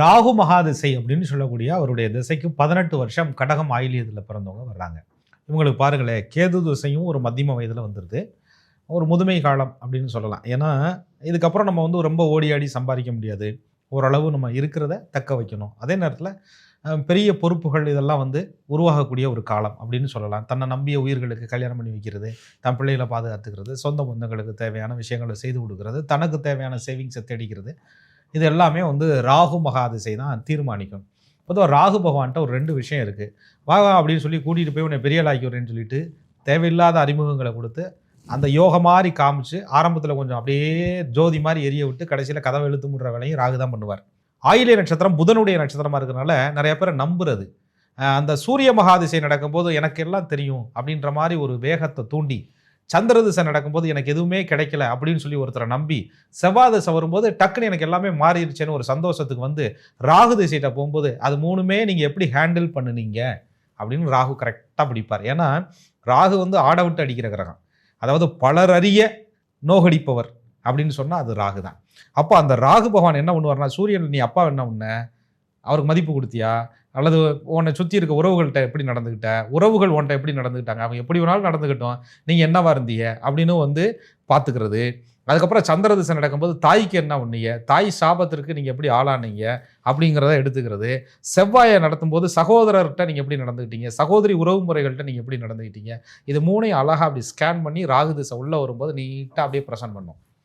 ராகு மகாதிசை அப்படின்னு சொல்லக்கூடிய அவருடைய திசைக்கு பதினெட்டு வருஷம் கடகம் ஆயிலியத்தில் பிறந்தவங்க வர்றாங்க. இவங்களுக்கு பாருங்களேன் கேது திசையும் ஒரு மத்தியம வயதில் வந்துடுது ஒரு முதுமை காலம் அப்படின்னு சொல்லலாம். ஏன்னா இதுக்கப்புறம் நம்ம வந்து ரொம்ப ஓடி ஆடி சம்பாதிக்க முடியாது. ஓரளவு நம்ம இருக்கிறத தக்க வைக்கணும். அதே நேரத்தில் பெரிய பொறுப்புகள் இதெல்லாம் வந்து உருவாகக்கூடிய ஒரு காலம் அப்படின்னு சொல்லலாம். தன்னை நம்பிய உயிர்களுக்கு கல்யாணம் பண்ணி வைக்கிறது தன் பிள்ளைகளை பாதுகாத்துக்கிறது சொந்த பந்தங்களுக்கு தேவையான விஷயங்களை செய்து கொடுக்கறது தனக்கு தேவையான சேவிங்ஸை தேடிக்கிறது இது எல்லாமே வந்து ராகு மகாதிசை தான் தீர்மானிக்கும். பொதுவாக ராகு பகவான்கிட்ட ஒரு ரெண்டு விஷயம் இருக்குது வா அப்படின்னு சொல்லி கூட்டிகிட்டு போய் உன்னை பெரிய ஆக்கி வரேன்னு சொல்லிட்டு தேவையில்லாத அறிமுகங்களை கொடுத்து அந்த யோக மாதிரி காமிச்சு ஆரம்பத்தில் கொஞ்சம் அப்படியே ஜோதி மாதிரி எரிய விட்டு கடைசியில் கதவை எழுத்து முடுற வேலையும் ராகு தான் பண்ணுவார். ஆயிலே நட்சத்திரம் புதனுடைய நட்சத்திரமாக இருக்கிறனால நிறைய பேரை நம்புறது. அந்த சூரிய மகாதிசை நடக்கும்போது எனக்கு எல்லாம் தெரியும் அப்படின்ற மாதிரி ஒரு வேகத்தை தூண்டி சந்திர திசை நடக்கும்போது எனக்கு எதுவுமே கிடைக்கல அப்படின்னு சொல்லி ஒருத்தரை நம்பி செவ்வாய் திசை வரும்போது டக்குன்னு எனக்கு எல்லாமே மாறிடுச்சேன்னு ஒரு சந்தோஷத்துக்கு வந்து ராகு திசையிட்ட போகும்போது அது மூணுமே நீங்கள் எப்படி ஹேண்டில் பண்ணுனீங்க? அப்படின்னு ராகு கரெக்டாக பிடிப்பார். ஏன்னா ராகு வந்து ஆட விட்டு அடிக்கிற கிரகம். அதாவது பலர் அறிய நோகடிப்பவர் அப்படின்னு சொன்னால் அது ராகு தான் அப்போ அந்த ராகு பகவான் என்ன பண்ணுவார்னா சூரியன் நீ அப்பா என்ன பண்ண? அவருக்கு மதிப்பு கொடுத்தியா? அல்லது உன்னை சுற்றி இருக்க உறவுகள்கிட்ட எப்படி நடந்துக்கிட்ட உறவுகள் உன்ட்ட எப்படி நடந்துக்கிட்டாங்க அவங்க எப்படி வேணாலும் நடந்துக்கிட்டோம். நீங்கள் என்னவா இருந்தீங்க? அப்படின்னு வந்து பார்த்துக்கிறது. அதுக்கப்புறம் சந்திர திசை நடக்கும்போது தாய்க்கு என்ன பண்ணீங்க தாய் சாபத்திற்கு நீங்கள் எப்படி ஆளானீங்க? அப்படிங்கிறத எடுத்துக்கிறது. செவ்வாயை நடத்தும்போது சகோதரர்கிட்ட நீங்கள் எப்படி நடந்துக்கிட்டீங்க? சகோதரி உறவு முறைகள்கிட்ட நீங்கள் எப்படி நடந்துக்கிட்டீங்க? இது மூணையும் அழகாக அப்படி ஸ்கேன் பண்ணி ராகு திசை உள்ளே வரும்போது நீட்டாக அப்படியே ப்ரெசன்ட் பண்ணும்.